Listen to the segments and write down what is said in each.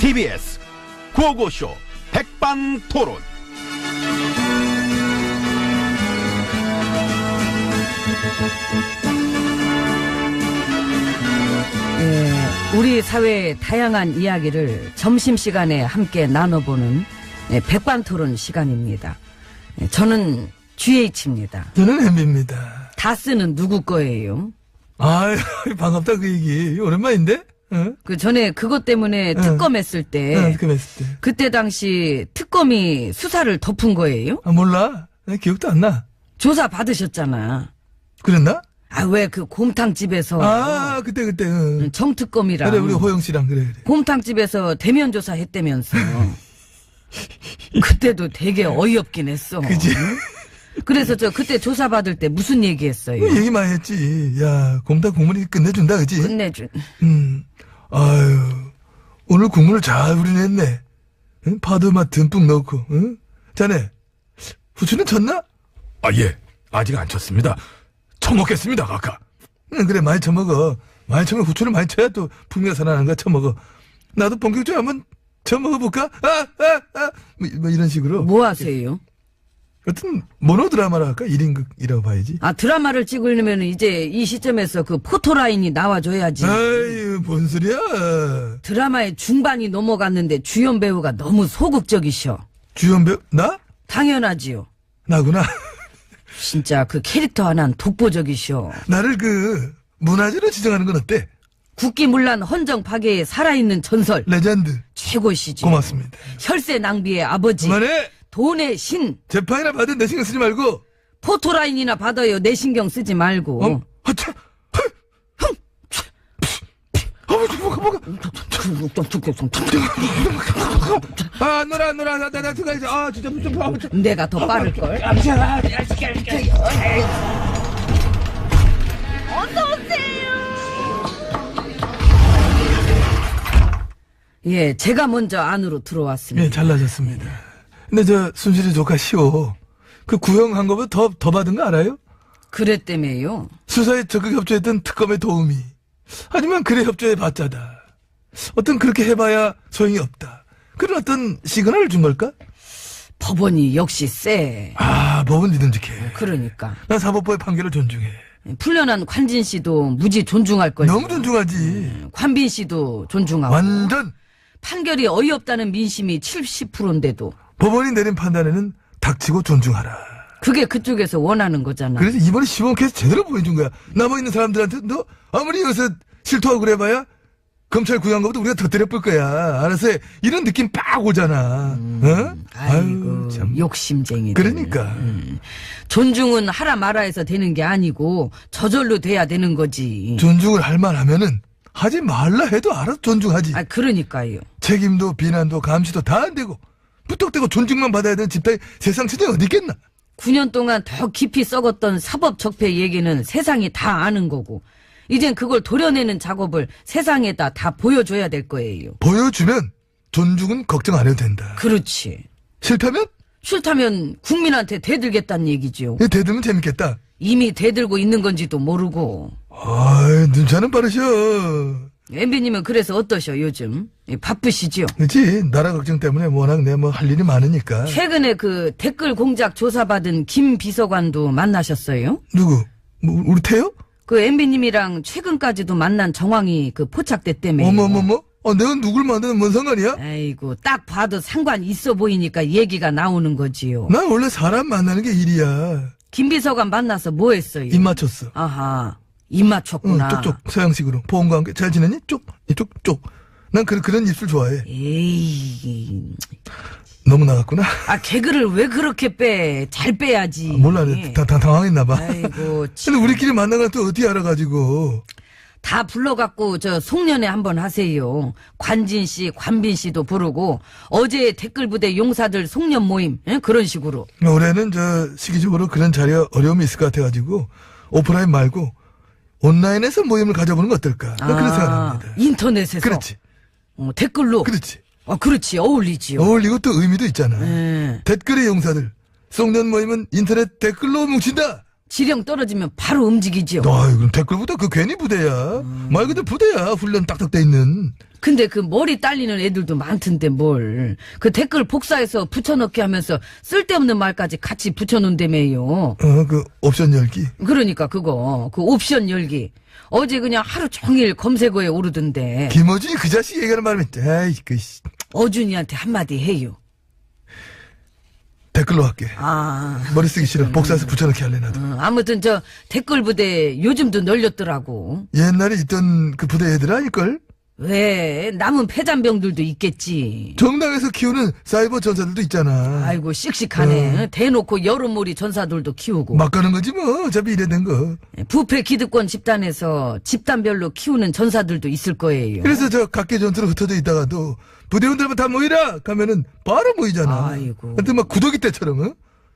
TBS 구호고쇼 백반토론. 예, 우리 사회의 다양한 이야기를 점심시간에 함께 나눠보는 예, 백반토론 시간입니다. 예, 저는 GH입니다. 저는 햄비입니다. 다스는 누구 거예요? 아유, 반갑다, 그 얘기. 오랜만인데? 어? 그 전에 그것 때문에 특검했을 때 어, 그 했을 때. 그때 당시 특검이 수사를 덮은 거예요? 아, 몰라. 내 기억도 안 나. 조사 받으셨잖아. 그랬나? 아 왜 그 곰탕집에서 아, 그때, 그때. 어. 정특검이랑 그래, 우리 호영 씨랑, 그래, 그래. 곰탕집에서 대면 조사 했다면서. 그때도 되게 어이없긴 했어. 그지? 그래서 저 그때 조사 받을 때 무슨 얘기 했어요? 뭐 얘기 많이 했지. 야, 곰탕 국물이 끝내준다, 그지? 끝내준. 음, 아유, 오늘 국물을 잘 우려냈네. 응? 파도 맛 듬뿍 넣고, 응? 자네, 후추는 쳤나? 아, 예. 아직 안 쳤습니다. 처먹겠습니다, 아까. 응, 그래, 많이 쳐먹어. 많이 쳐먹어. 후추를 많이 쳐야 또 풍미가 살아나는 거야, 쳐먹어. 나도 본격적으로 한번 쳐먹어볼까? 아, 아, 아! 뭐, 뭐 이런 식으로. 뭐 하세요? 어떤 모노드라마라 할까? 1인극이라고 봐야지. 아 드라마를 찍으려면 이제 이 시점에서 그 포토라인이 나와줘야지. 아유, 뭔 소리야. 드라마의 중반이 넘어갔는데 주연 배우가 너무 소극적이셔. 주연 배우, 나? 당연하지요. 나구나. 진짜 그 캐릭터 하나는 독보적이셔. 나를 그, 문화재로 지정하는 건 어때? 국기문란 헌정 파괴의 살아있는 전설 레전드. 최고시지. 고맙습니다. 혈세 낭비의 아버지. 그만해! 돈의 신. 재판이나 받은 내 신경 쓰지 말고, 포토라인이나 받아요. 내 신경 쓰지 말고. 어? 하차! 흥! 흥! 뭐가, 뭐가. 아, 안 놀아, 안 놀아. 나, 나, 나, 들어가야지. 아, 진짜, 좀, 아, 좀. 내가 더 빠를걸. 예, 제가 먼저 안으로 들어왔습니다. 예, 잘나셨습니다. 근데 저, 순실이 조카 시오. 그 구형한 거보다 더, 더 받은 거 알아요? 그랬다며요. 수사에 적극 협조했던 특검의 도움이. 하지만 그래 협조해 봤자다. 어떤 그렇게 해봐야 소용이 없다. 그런 어떤 시그널을 준 걸까? 법원이 역시 세. 아, 법은 믿음직해. 그러니까. 난 사법부의 판결을 존중해. 풀려난 관진 씨도 무지 존중할 거예요. 너무 존중하지. 관빈 씨도 존중하고. 완전 판결이 어이없다는 민심이 70%인데도 법원이 내린 판단에는 닥치고 존중하라. 그게 그쪽에서 원하는 거잖아. 그래서 이번에 시범 케이스 제대로 보여준 거야. 남아있는 사람들한테 너 아무리 여기서 실토하고 그래봐야 검찰 구형 것보다 우리가 더 때려볼 거야. 알아서 해. 이런 느낌 빡 오잖아. 어? 아이고, 참. 욕심쟁이. 그러니까. 존중은 하라 마라 해서 되는 게 아니고 저절로 돼야 되는 거지. 존중을 할 만하면은 하지 말라 해도 알아서 존중하지. 아, 그러니까요. 책임도 비난도 감시도 다 안 되고 무턱대고 존중만 받아야 되는 집단이 세상 천지에 어디 있겠나? 9년 동안 더 깊이 썩었던 사법 적폐 얘기는 세상이 다 아는 거고, 이젠 그걸 도려내는 작업을 세상에다 다 보여줘야 될 거예요. 보여주면 존중은 걱정 안 해도 된다. 그렇지. 싫다면 싫다면 국민한테 대들겠다는 얘기지요. 얘 대들면 재밌겠다. 이미 대들고 있는 건지도 모르고. 아이 눈차는 빠르셔. 엠비님은 그래서 어떠셔, 요즘? 예, 바쁘시지요? 그렇지 나라 걱정 때문에 워낙 내 뭐 할 일이 많으니까. 최근에 그 댓글 공작 조사받은 김 비서관도 만나셨어요? 누구? 뭐, 우리 태요? 그 엠비님이랑 최근까지도 만난 정황이 그 포착됐다며. 어머머머? 어, 내가 누굴 만드는 뭔 상관이야? 아이고, 딱 봐도 상관 있어 보이니까 얘기가 나오는 거지요. 난 원래 사람 만나는 게 일이야. 김 비서관 만나서 뭐 했어요? 입 맞췄어. 아하, 입 응, 맞췄구나. 쪽쪽 서양식으로 보험과 함께 잘 지내니? 쪽 이쪽 쪽. 난 그, 그런 입술 좋아해. 에이, 너무 나갔구나. 아 개그를 왜 그렇게 빼? 잘 빼야지. 아, 몰라, 다, 다 당황했나 봐. 아이고, 참. 근데 우리끼리 만난 건또 어떻게 알아가지고. 다 불러갖고 저 송년회 한번 하세요. 관진 씨, 관빈 씨도 부르고 어제 댓글 부대 용사들 송년 모임 예? 그런 식으로. 올해는 저 시기적으로 그런 자리에 어려움이 있을 것 같아가지고 오프라인 말고 온라인에서 모임을 가져보는 건 어떨까? 난 그런 생각합니다. 인터넷에서. 그렇지, 어, 댓글로. 그렇지. 어, 그렇지. 어울리지요. 어울리고 또 의미도 있잖아. 예. 댓글의 용사들. 송년 모임은 인터넷 댓글로 뭉친다. 지령 떨어지면 바로 움직이지요. 아이, 그럼 댓글보다 그 괜히 부대야. 말 그대로 부대야. 훈련 딱딱 돼 있는. 근데 그 머리 딸리는 애들도 많던데 뭘. 그 댓글 복사해서 붙여넣기 하면서 쓸데없는 말까지 같이 붙여놓은다며요. 어, 그 옵션 열기. 그러니까 그거 그 옵션 열기. 어제 그냥 하루 종일 검색어에 오르던데 김어준이 그 자식 얘기하는 말이면, 아이, 그, 씨. 어준이한테 한마디 해요. 댓글로 할게. 아 머리 쓰기 싫어. 복사해서 붙여넣기 할래, 나도. 어, 아무튼 저 댓글 부대 요즘도 널렸더라고. 옛날에 있던 그 부대 애들 아닐걸? 왜 남은 폐잔병들도 있겠지. 정당에서 키우는 사이버 전사들도 있잖아. 아이고 씩씩하네. 대놓고 여름몰이 전사들도 키우고. 막 가는 거지 뭐. 어차피 이래 된 거. 부패 기득권 집단에서 집단별로 키우는 전사들도 있을 거예요. 그래서 저 각계 전투로 흩어져 있다가도 부대원들만 다 모이라 가면은 바로 모이잖아. 아이고. 하여튼 막 구더기 때처럼 어?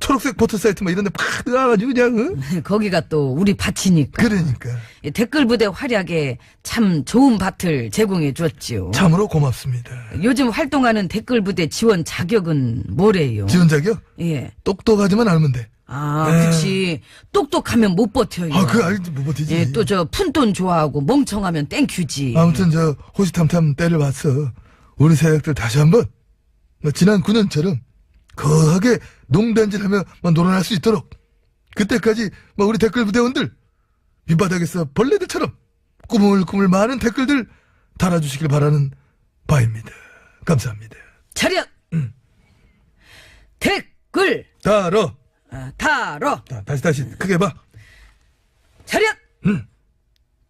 초록색 포털 사이트 막 이런 데팍 들어가가지고 그냥 어? 거기가 또 우리 밭이니까. 그러니까 이 댓글 부대 활약에 참 좋은 밭을 제공해 줬지요. 참으로 고맙습니다. 요즘 활동하는 댓글 부대 지원 자격은 뭐래요? 지원 자격 예. 똑똑하지만 알면 돼. 아, 에. 그치. 똑똑하면 못 버텨요. 아, 그 알지 못 버티지. 예, 또 저 푼돈 좋아하고 멍청하면 땡큐지. 아무튼 저 호시탐탐 때를 봤어. 우리 세력들 다시 한번 뭐 지난 9년처럼 거하게 농단질 하며 뭐 놀아날 수 있도록 그때까지 뭐 우리 댓글 부대원들 밑바닥에서 벌레들처럼 꾸물꾸물 많은 댓글들 달아주시길 바라는 바입니다. 감사합니다. 차렷! 댓글! 달어. 아, 달어! 자, 다시 다시 크게 봐. 차렷! 음.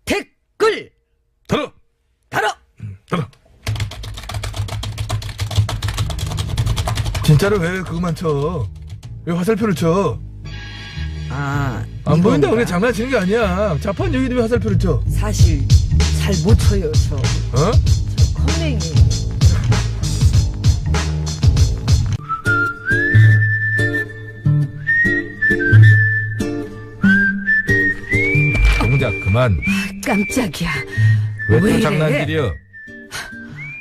댓글! 달어. 달어! 달어. 진짜로 왜 그것만 쳐? 왜 화살표를 쳐? 아, 안? 보인다 그래 장난치는 게 아니야. 자판 여기도 왜 화살표를 쳐? 사실 잘 못 쳐요, 저. 어? 저 컴맹이. 동작 그만. 깜짝이야. 왜왜또 이래? 장난질이여?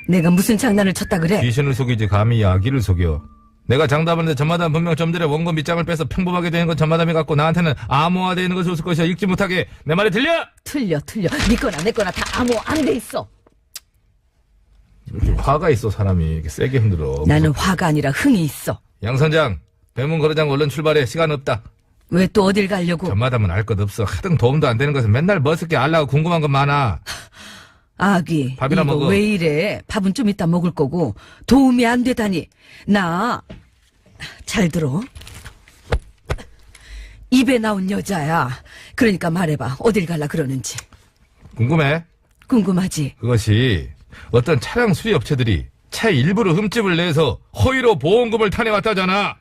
내가 무슨 장난을 쳤다 그래? 귀신을 속이지 감히 아기를 속여. 내가 장담하는데 전마담 분명 좀 전에 원고 밑장을 빼서 평범하게 되는 건 전마담이 같고 나한테는 암호화되어 있는 것을 줄 것이야. 읽지 못하게. 내 말이 들려? 틀려, 틀려. 네 거나 내 거나 다 암호 안 돼 있어. 이렇게 화가 있어 사람이 이렇게 세게 흔들어. 나는 화가 아니라 흥이 있어. 양 선장, 배문 거래장 얼른 출발해. 시간 없다. 왜 또 어딜 가려고? 전마담은 알 것 없어. 하등 도움도 안 되는 것은 맨날 머쓱게 알라고 궁금한 것 많아. 아기, 밥이나 이거 먹어. 왜 이래? 밥은 좀 이따 먹을 거고 도움이 안 되다니. 나 잘 들어. 입에 나온 여자야. 그러니까 말해봐. 어딜 갈라 그러는지. 궁금해? 궁금하지? 그것이 어떤 차량 수리 업체들이 차 일부러 흠집을 내서 허위로 보험금을 타내왔다잖아.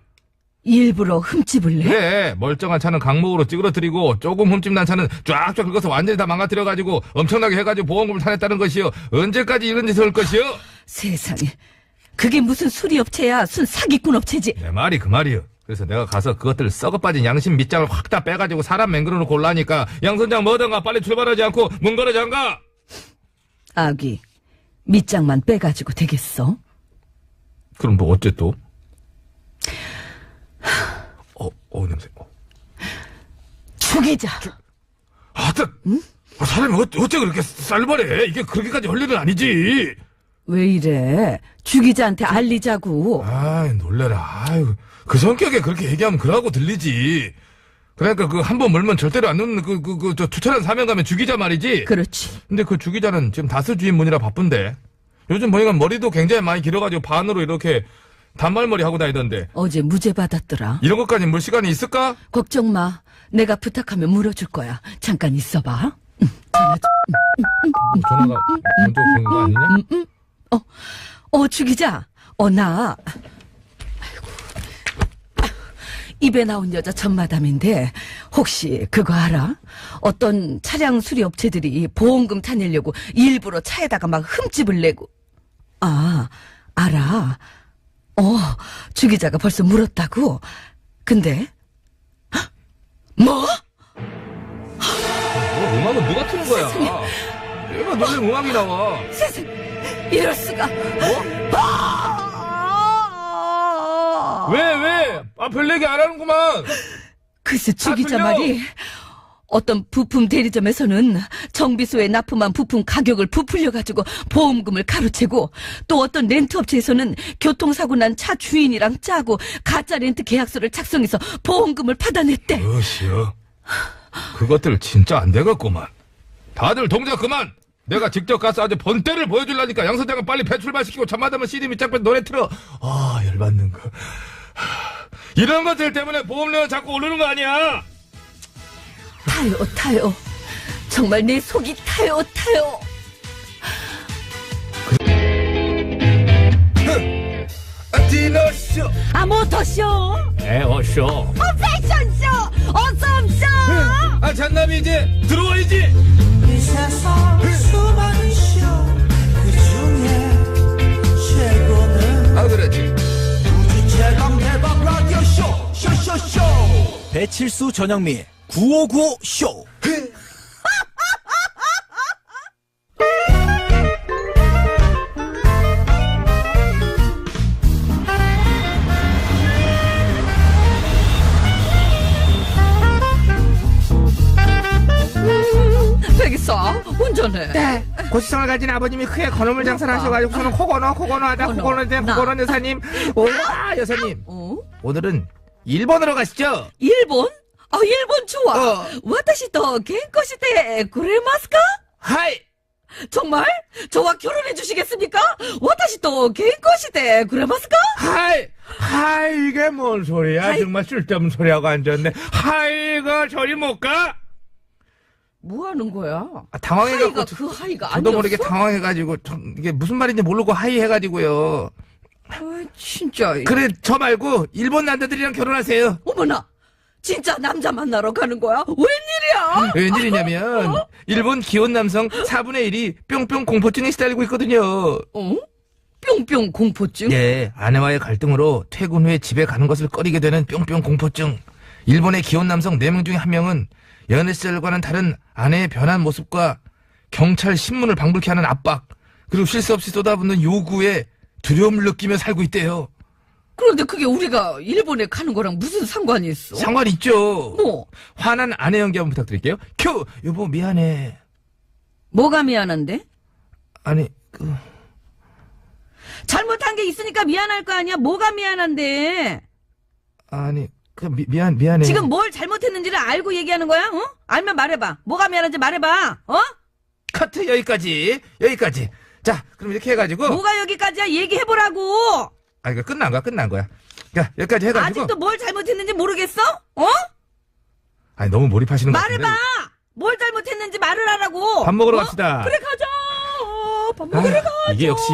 일부러 흠집을 내? 그래 멀쩡한 차는 강목으로 찌그러뜨리고 조금 흠집 난 차는 쫙쫙 긁어서 완전히 다 망가뜨려가지고 엄청나게 해가지고 보험금을 타냈다는 것이요. 언제까지 이런 짓을 할 것이요? 세상에. 그게 무슨 수리업체야? 순 사기꾼 업체지. 내 말이 그 말이요. 그래서 내가 가서 그것들 썩어 빠진 양심 밑장을 확 다 빼가지고 사람 맹그러 놓고 올라니까 양 선장 뭐든가 빨리 출발하지 않고 문 걸어 잠가. 아기, 밑장만 빼가지고 되겠어? 그럼 뭐 어째 또? 어, 어 냄새. 어. 죽이자. 하여튼 아, 사람이 어, 어째 그렇게 쌀벌해? 이게 그렇게까지 할 일은 아니지. 왜 이래? 주기자한테 알리자고. 아이 놀래라. 아유 그 성격에 그렇게 얘기하면 그러고 들리지. 그러니까 그 한 번 멀면 절대로 안 놓는 그 그 그 저 투철한 사명감의 주기자 말이지. 그렇지. 근데 그 주기자는 지금 다스 주인문이라 바쁜데. 요즘 보니까 머리도 굉장히 많이 길어가지고 반으로 이렇게 단발머리 하고 다니던데. 어제 무죄 받았더라. 이런 것까지 물 시간이 있을까? 걱정 마. 내가 부탁하면 물어줄 거야. 잠깐 있어봐. 응, 전화 좀. 전화가 먼저 된거 아니냐? 어, 주기자. 어, 나. 아이고. 입에 나온 여자 전마담인데, 혹시 그거 알아? 어떤 차량 수리 업체들이 보험금 타내려고 일부러 차에다가 막 흠집을 내고. 아, 알아. 어, 주기자가 벌써 물었다고? 근데? 헉, 뭐? 뭐 음악은 누가 트는 거야? 얘가 놀래 음악이 나와. 세상, 이럴 수가. 아! 왜 왜? 아 별 얘기 안 하는구만. 글쎄 주기자 틀려. 말이 어떤 부품 대리점에서는 정비소에 납품한 부품 가격을 부풀려가지고 보험금을 가로채고 또 어떤 렌트업체에서는 교통사고 난 차 주인이랑 짜고 가짜 렌트 계약서를 작성해서 보험금을 받아냈대. 무엇이여? 그것들 진짜 안 되겠구만. 다들 동작 그만! 내가 직접 가서 아주 본때를 보여줄라니까 양 선장은 빨리 배 출발시키고 잠마다면 CD 밑장 빼 노래 틀어. 아, 열받는 거. 하, 이런 것들 때문에 보험료가 자꾸 오르는 거 아니야? 타요, 타요. 정말 내 속이 타요, 타요. 디너쇼 아, 모터쇼! 에어쇼. 패션쇼! 어썸쇼! 아, 잔남이 이제 들어와야지! 이 세상 수많은 쇼그 중에 최고는 아, 그렇지. 우주 최강 대박 라디오 쇼 쇼쇼쇼 배칠수 전영미 9595 쇼. 백이사, 운전해. 네. 고시성을 가진 아버님이 크게 건어물 장사를 하셔가지고 저는 코건어 코건어 하다 코건어. 나. 코건어 여사님 오와 여사님 어? 오늘은 일본으로 가시죠 일본? 아, 일본 좋아. 어. 私と喧嘩してくれますか 하이 정말? 저와 결혼해 주시겠습니까? 私と喧嘩してくれますか 하이 하이 이게 뭔 소리야 하이. 정말 쓸데없는 소리하고 앉았네 하이가 저리 못가 뭐 하는 거야? 아, 당황해갖고 하이가 저- 그 하이가 저도 아니었어? 모르게 당황해가지고 좀 이게 무슨 말인지 모르고 하이 해가지고요 아, 진짜. 그래 저 말고 일본 남자들이랑 결혼하세요 어머나. 진짜 남자 만나러 가는 거야? 웬일이야? 웬일이냐면 일본 기혼 남성 4분의 1이 뿅뿅 공포증에 시달리고 있거든요 어? 뿅뿅 공포증? 예, 아내와의 갈등으로 퇴근 후에 집에 가는 것을 꺼리게 되는 뿅뿅 공포증. 일본의 기혼 남성 4명 중에 한 명은 연애 시절과는 다른 아내의 변한 모습과 경찰 신문을 방불케 하는 압박, 그리고 쉴 새 없이 쏟아붓는 요구에 두려움을 느끼며 살고 있대요. 그런데 그게 우리가 일본에 가는 거랑 무슨 상관이 있어? 상관 있죠. 뭐? 화난 아내 연기 한번 부탁드릴게요. 큐! 여보, 미안해. 뭐가 미안한데? 아니, 그, 잘못한 게 있으니까 미안할 거 아니야? 뭐가 미안한데? 아니, 그, 미, 미안, 미안해. 지금 뭘 잘못했는지를 알고 얘기하는 거야? 어? 알면 말해봐. 뭐가 미안한지 말해봐. 어? 커트 여기까지, 여기까지. 자, 그럼 이렇게 해가지고. 뭐가 여기까지야? 얘기해보라고. 아, 이거 끝난 거야, 끝난 거야. 야, 여기까지 해가지고. 아직도 뭘 잘못했는지 모르겠어? 어? 아니, 너무 몰입하시는 거 같은데. 말해봐. 뭘 잘못했는지 말을 하라고. 밥 먹으러 어? 갑시다. 그래 가자. 어, 밥 아, 먹으러 가자. 이게 역시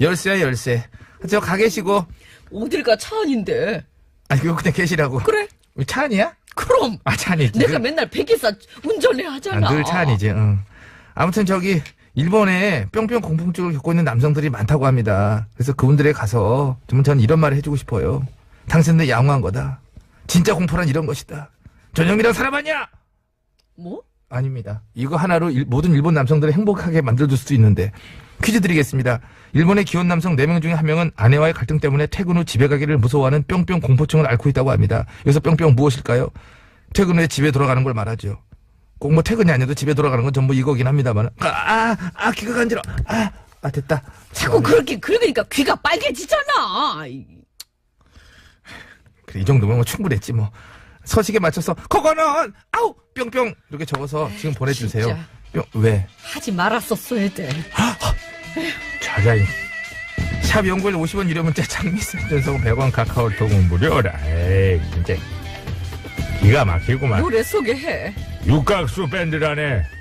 열쇠야, 열쇠. 저 가 계시고. 어딜 가 차 안인데. 아니, 그거 그냥 계시라고. 그래. 차 아니야? 그럼 아, 차 아니지. 내가 맨날 백이사 운전해 하잖아. 아, 늘차 아니지, 응. 아무튼 저기, 일본에 뿅뿅 공포증을 겪고 있는 남성들이 많다고 합니다. 그래서 그분들에 가서, 좀전 이런 말을 해주고 싶어요. 당신들 양호한 거다. 진짜 공포란 이런 것이다. 전영미랑 살아봤냐? 뭐? 아닙니다. 이거 하나로 일- 모든 일본 남성들을 행복하게 만들어줄 수도 있는데 퀴즈 드리겠습니다. 일본의 기혼 남성 4명 중에 한 명은 아내와의 갈등 때문에 퇴근 후 집에 가기를 무서워하는 뿅뿅 공포증을 앓고 있다고 합니다. 여기서 뿅뿅 무엇일까요? 퇴근 후에 집에 돌아가는 걸 말하죠. 꼭뭐 퇴근이 아니어도 집에 돌아가는 건 전부 이거긴 합니다만. 아, 아, 아, 귀가 간지러. 아, 아, 됐다. 자꾸 그렇게 그러니까 귀가 빨개지잖아. 이- 그래, 이 정도면 뭐 충분했지 뭐. 서식에 맞춰서 그거는 아우 뿅뿅 이렇게 적어서 지금 보내주세요. 진짜. 뿅 왜? 하지 말았었어야 돼. 자자이. 샵 연구일 50원 유료 문자 장미스 전송 100원 카카오톡은 무료라. 에이 진짜 기가 막히구만. 노래 소개해. 육각수 밴드라네.